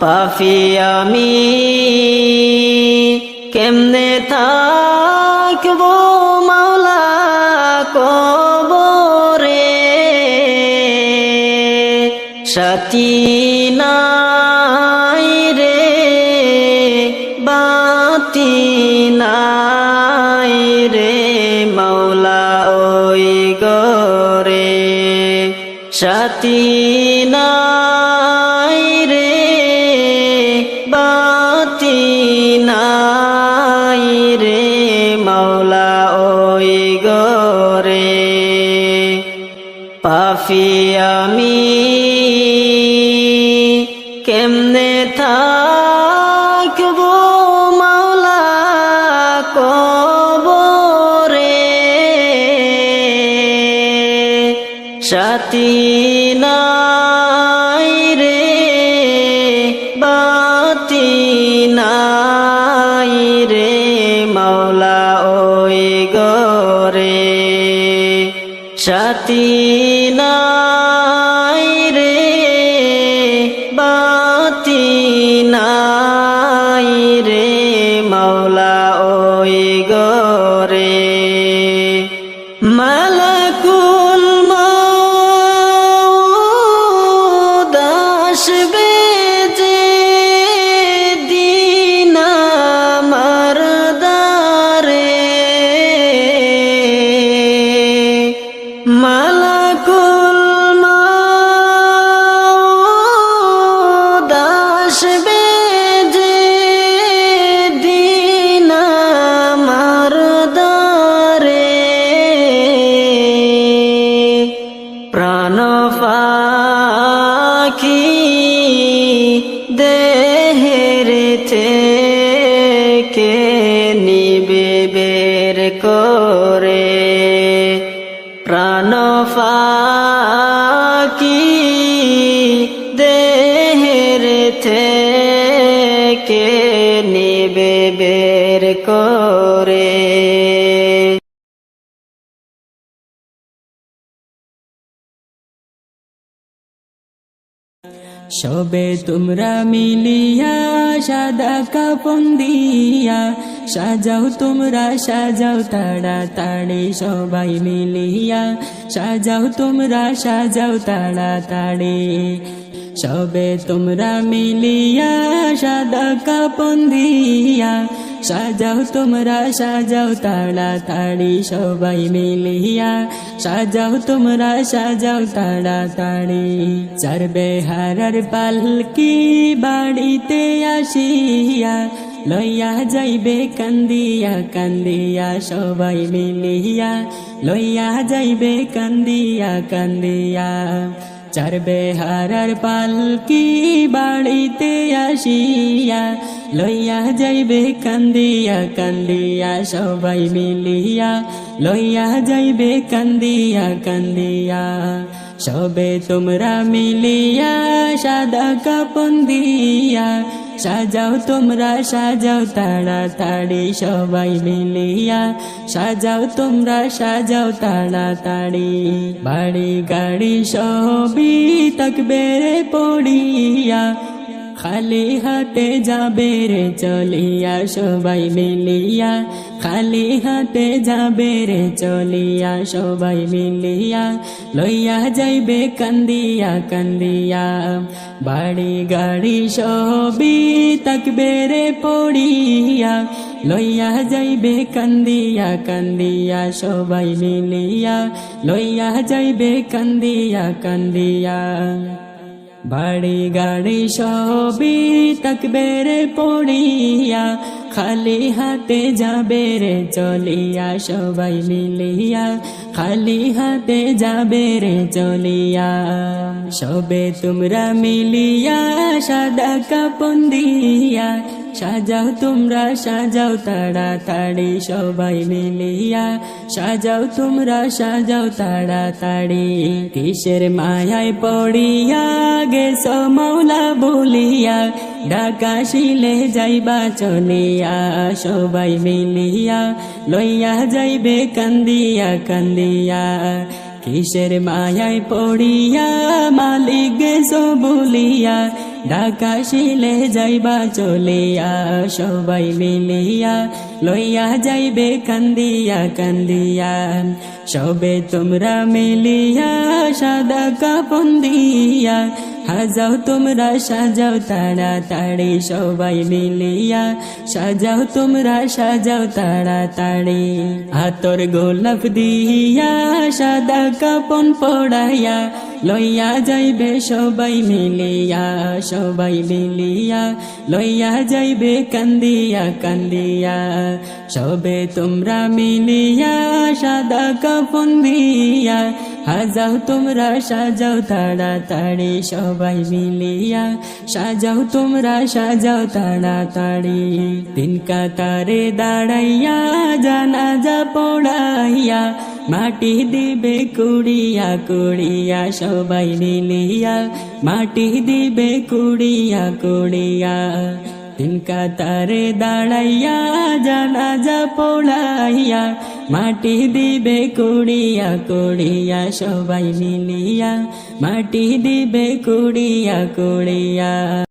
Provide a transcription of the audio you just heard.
Puffy আমি কেমনে থাকব মাওলা কবরে? সাথী নাই রে, বাতি নাই রে, মাওলা ওই গরে। সাথী নাই পাফি আমি সাথী নাই রে বাতি নাই রে মাওলা ওই গরে। মালাকুল আসবে যে দিন আমার দ্বারে। প্রাণ পাখি দেহের থেকে নিবে বের করে। প্রাণ পাখি সবে তোমরা মিলিয়া সাদা কাপন দিয়া, সাজাও তোমরা, সাজাও তাড়াতাড়ি সবাই মিলিয়া, সাজাও তোমরা, সাজাও তাড়াতাড়ি। সবে তোমরা মিলিয়া সাদা কাপন দিয়া সাজাও তোমরা, সাজাও তাড়াতাড়ি সবাই মিলিয়া। সাজাও তোমরা, সাজাও তাড়াতাড়ি চারবে হারার পালকি বাড়িতে আসিয়া, লইয়া যাইবে, কান্দিয়া কান্দিয়া সবাই মিলিয়া। লইয়া যাইবে, কান্দিয়া কান্দিয়া। চারবে হারার পালকি বাড়িতে আসিয়া লইয়া যাইবে, কান্দিয়া কান্দিয়া সবাই মিলিয়া। লইয়া যাইবে, কান্দিয়া কান্দিয়া। সবে তোমরা মিলিয়া সাদা কাপন দিয়া সাজাও তোমরা, সাজাও তাড়াতাড়ি সবাই মিলিয়া। সাজাও তোমরা, সাজাও তাড়াতাড়ি। বাড়ি গাড়ি সবই তকবে পড়িয়া। খালি হাতে যাবে রে, চলিয়া সবাই মিলিয়া। খালি হাতে যাবে রে, চলিয়া সবাই মিলিয়া। লইয়া যাইবে কান্দিয়া কান্দিয়া। বাড়ি গাড়ি সবই তাকবে রে পড়িয়া। লইয়া যাইবে কান্দিয়া কান্দিয়া সবাই মিলিয়া। লইয়া যাইবে কান্দিয়া কান্দিয়া। বাড়ি গাড়ি সবই তক রে পড়িয়া, খালি হাতে যাবে রে চলিয়া, সবাই মিলিয়া খালি হাতে যাবে রে চলিয়া। সবে তোমরা মিলিয়া সাদা কাপন দিয়া সাজাও তোমরা, সাজাও তাড়াতাড়ি সবাই মিলিয়া। সাজাও তোমরা, সাজাও তাড়াতাড়ি, কিসের মায়ায় পড়িয়া গেছ মৌলা বলিয়া। ঢাকা, শিলে যাইবা, চলিয়া সবাই মিলিয়া। লইয়া যাইবে, কান্দিয়া কান্দিয়া। কিসের মায়ায় পড়িয়া মালিক গেছো বলিয়া। ঢাকা শিলে যাইবা চলিয়া, সবাই মিলিয়া লইয়া যাইবে কান্দিয়া কান্দিয়া। সবে তোমরা মিলিয়া সাদা কাপন দিয়া হাজাও তোমরা, সাজাও তাড়াতাড়ি, সবাই মিলিয়া সাজাও তোমরা, সাজাও তাড়াতাড়ি। হাতর গোলাপ দিয়া সাদা কাপন পড়াইয়া, লইয়া যাইবে সবাই মিলিয়া সবাই মিলিয়া লইয়া যাইবে কান্দিয়া কান্দিয়া। সবে তোমরা মিলিয়া সাদা কাপন দিয়া। হাজাও তোমরা, সাজাও তাড়াতাড়ি, সবাই মিলিয়া। সাজাও তোমরা, সাজাও তাড়াতাড়ি। তিন কাতারে দাঁড়াইয়া, জানাজা পড়াইয়া মাটি দিবে কুড়িয়া কুড়িয়া সবাই মিলিয়া। মাটি দিবে কুড়িয়া কুড়িয়া। তিন কাতারে দাঁড়াইয়া জানাজা পড়াইয়া মাটি দিবে কুড়িয়া কুড়িয়া সবাই মিলিয়া। মাটি দিবে কুড়িয়া কুড়িয়া।